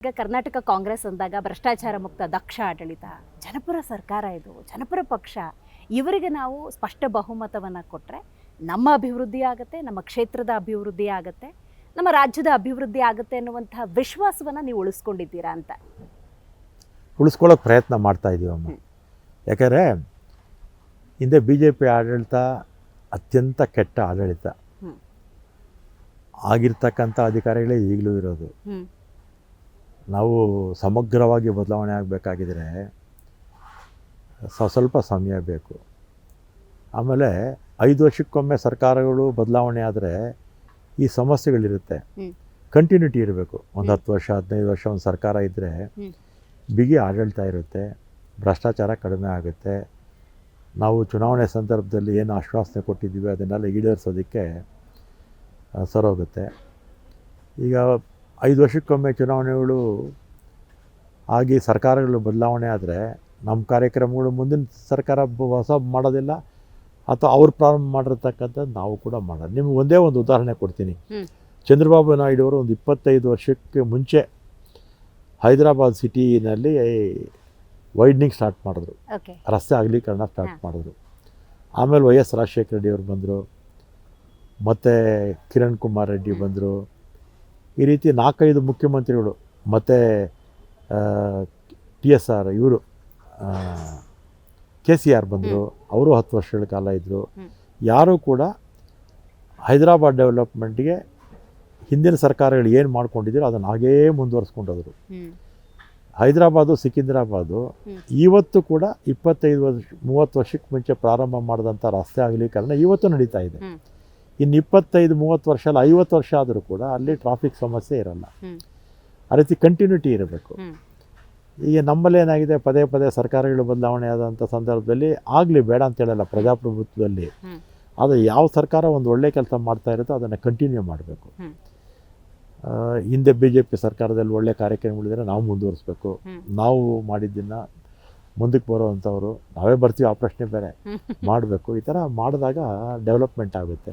ಈಗ ಕರ್ನಾಟಕ ಕಾಂಗ್ರೆಸ್ ಅಂದಾಗ ಭ್ರಷ್ಟಾಚಾರ ಮುಕ್ತ ದಕ್ಷ ಆಡಳಿತ ಜನಪರ ಸರ್ಕಾರ ಇದು ಜನಪರ ಪಕ್ಷ ಇವರಿಗೆ ನಾವು ಸ್ಪಷ್ಟ ಬಹುಮತವನ್ನು ಕೊಟ್ಟರೆ ನಮ್ಮ ಅಭಿವೃದ್ಧಿ ಆಗುತ್ತೆ ನಮ್ಮ ಕ್ಷೇತ್ರದ ಅಭಿವೃದ್ಧಿ ಆಗುತ್ತೆ ನಮ್ಮ ರಾಜ್ಯದ ಅಭಿವೃದ್ಧಿ ಆಗುತ್ತೆ ಅನ್ನುವಂತಹ ವಿಶ್ವಾಸವನ್ನು ನೀವು ಉಳಿಸ್ಕೊಂಡಿದ್ದೀರಾ ಅಂತ? ಉಳಿಸ್ಕೊಳ್ಳೋಕೆ ಪ್ರಯತ್ನ ಮಾಡ್ತಾ ಇದ್ದೀವಮ್ಮ ಯಾಕಂದ್ರೆ ಯಾಕಂದರೆ ಹಿಂದೆ ಬಿ ಜೆ ಪಿ ಆಡಳಿತ ಅತ್ಯಂತ ಕೆಟ್ಟ ಆಡಳಿತ. ಆಗಿರ್ತಕ್ಕಂಥ ಅಧಿಕಾರಿಗಳೇ ಈಗಲೂ ಇರೋದು. ನಾವು ಸಮಗ್ರವಾಗಿ ಬದಲಾವಣೆ ಆಗಬೇಕಾಗಿದ್ರೆ ಸ್ವ- ಸ್ವಲ್ಪ ಸಮಯ ಬೇಕು. ಆಮೇಲೆ ಐದು ವರ್ಷಕ್ಕೊಮ್ಮೆ ಸರ್ಕಾರಗಳು ಬದಲಾವಣೆ ಆದರೆ ಈ ಸಮಸ್ಯೆಗಳಿರುತ್ತೆ. ಕಂಟಿನ್ಯೂಟಿ ಇರಬೇಕು. ಒಂದು ಹತ್ತು ವರ್ಷ ಹದಿನೈದು ವರ್ಷ ಒಂದು ಸರ್ಕಾರ ಇದ್ದರೆ. ಬಿಗಿ ಆಡಳಿತ ಇರುತ್ತೆ ಭ್ರಷ್ಟಾಚಾರ ಕಡಿಮೆ ಆಗುತ್ತೆ. ನಾವು ಚುನಾವಣೆ ಸಂದರ್ಭದಲ್ಲಿ ಏನು ಆಶ್ವಾಸನೆ ಕೊಟ್ಟಿದ್ದೀವಿ ಅದನ್ನೆಲ್ಲ ಈಡೇರಿಸೋದಕ್ಕೆ ಸರೋಗುತ್ತೆ. ಈಗ ಐದು ವರ್ಷಕ್ಕೊಮ್ಮೆ ಚುನಾವಣೆಗಳು ಆಗಿ ಸರ್ಕಾರಗಳು ಬದಲಾವಣೆ ಆದರೆ ನಮ್ಮ ಕಾರ್ಯಕ್ರಮಗಳು ಮುಂದಿನ ಸರ್ಕಾರ ಹೊಸ ಮಾಡೋದಿಲ್ಲ ಅಥವಾ ಅವ್ರು ಪ್ರಾರಂಭ ಮಾಡಿರ್ತಕ್ಕಂಥದ್ದು ನಾವು ಕೂಡ ಮಾಡೋದು ನಿಮ್ಗೆ ಒಂದೇ ಒಂದು ಉದಾಹರಣೆ ಕೊಡ್ತೀನಿ. ಚಂದ್ರಬಾಬು ನಾಯ್ಡು ಅವರು ಒಂದು ಇಪ್ಪತ್ತೈದು ವರ್ಷಕ್ಕೆ ಮುಂಚೆ ಹೈದರಾಬಾದ್ ಸಿಟಿನಲ್ಲಿ ವೈಡ್ನಿಂಗ್ ಸ್ಟಾರ್ಟ್ ಮಾಡಿದ್ರು. ರಸ್ತೆ ಅಗಲೀಕರಣ ಸ್ಟಾರ್ಟ್. ಮಾಡಿದ್ರು. ಆಮೇಲೆ ವೈ ಎಸ್ ರಾಜಶೇಖರ ರೆಡ್ಡಿ ಅವರು ಬಂದರು. ಮತ್ತು ಕಿರಣ್ ಕುಮಾರ್ ರೆಡ್ಡಿ ಬಂದರು. ಈ ರೀತಿ ನಾಲ್ಕೈದು ಮುಖ್ಯಮಂತ್ರಿಗಳು ಮತ್ತು ಟಿ ಎಸ್ ಆರ್ ಇವರು ಕೆ ಸಿ ಆರ್ ಬಂದರು ಅವರು ಹತ್ತು ವರ್ಷಗಳ ಕಾಲ ಇದ್ದರು. ಯಾರೂ ಕೂಡ ಹೈದರಾಬಾದ್ ಡೆವಲಪ್ಮೆಂಟ್ಗೆ ಹಿಂದಿನ ಸರ್ಕಾರಗಳು ಏನು ಮಾಡ್ಕೊಂಡಿದ್ದೀರೋ ಅದನ್ನು ಹಾಗೇ ಮುಂದುವರಿಸ್ಕೊಂಡೋದ್ರು. ಹೈದರಾಬಾದ್ ಸಿಕಿಂದ್ರಾಬಾದು ಇವತ್ತು ಕೂಡ ಇಪ್ಪತ್ತೈದು ವರ್ಷ ಮೂವತ್ತು ವರ್ಷಕ್ಕೆ ಮುಂಚೆ ಪ್ರಾರಂಭ ಮಾಡಿದಂಥ ರಸ್ತೆ ಅಗಲೀಕರಣ ಇವತ್ತು ನಡೀತಾ ಇದೆ. ಇನ್ನು ಇಪ್ಪತ್ತೈದು ಮೂವತ್ತು ವರ್ಷ ಅಲ್ಲ ಐವತ್ತು ವರ್ಷ ಆದರೂ ಕೂಡ ಅಲ್ಲಿ ಟ್ರಾಫಿಕ್ ಸಮಸ್ಯೆ ಇರಲ್ಲ. ಆ ರೀತಿ ಕಂಟಿನ್ಯೂಟಿ ಇರಬೇಕು. ಈಗ ನಮ್ಮಲ್ಲಿ ಏನಾಗಿದೆ ಪದೇ ಪದೇ ಸರ್ಕಾರಗಳು ಬದಲಾವಣೆ ಆದಂಥ ಸಂದರ್ಭದಲ್ಲಿ ಆಗಲಿ ಬೇಡ ಅಂತ ಹೇಳಲ್ಲ ಪ್ರಜಾಪ್ರಭುತ್ವದಲ್ಲಿ. ಆದರೆ ಯಾವ ಸರ್ಕಾರ ಒಂದು ಒಳ್ಳೆ ಕೆಲಸ ಮಾಡ್ತಾ ಇರುತ್ತೋ ಅದನ್ನು ಕಂಟಿನ್ಯೂ ಮಾಡಬೇಕು. ಹಿಂದೆ ಬಿ ಜೆ ಪಿ ಸರ್ಕಾರದಲ್ಲಿ ಒಳ್ಳೆ ಕಾರ್ಯಕ್ರಮಗಳಿದ್ರೆ ನಾವು ಮುಂದುವರಿಸ್ಬೇಕು. ನಾವು ಮಾಡಿದ್ದನ್ನು ಮುಂದಕ್ಕೆ ಬರೋವಂಥವ್ರು ನಾವೇ ಬರ್ತೀವಿ ಆ ಪ್ರಶ್ನೆ ಬೇರೆ. ಮಾಡಬೇಕು. ಈ ಥರ ಮಾಡಿದಾಗ ಡೆವಲಪ್ಮೆಂಟ್ ಆಗುತ್ತೆ.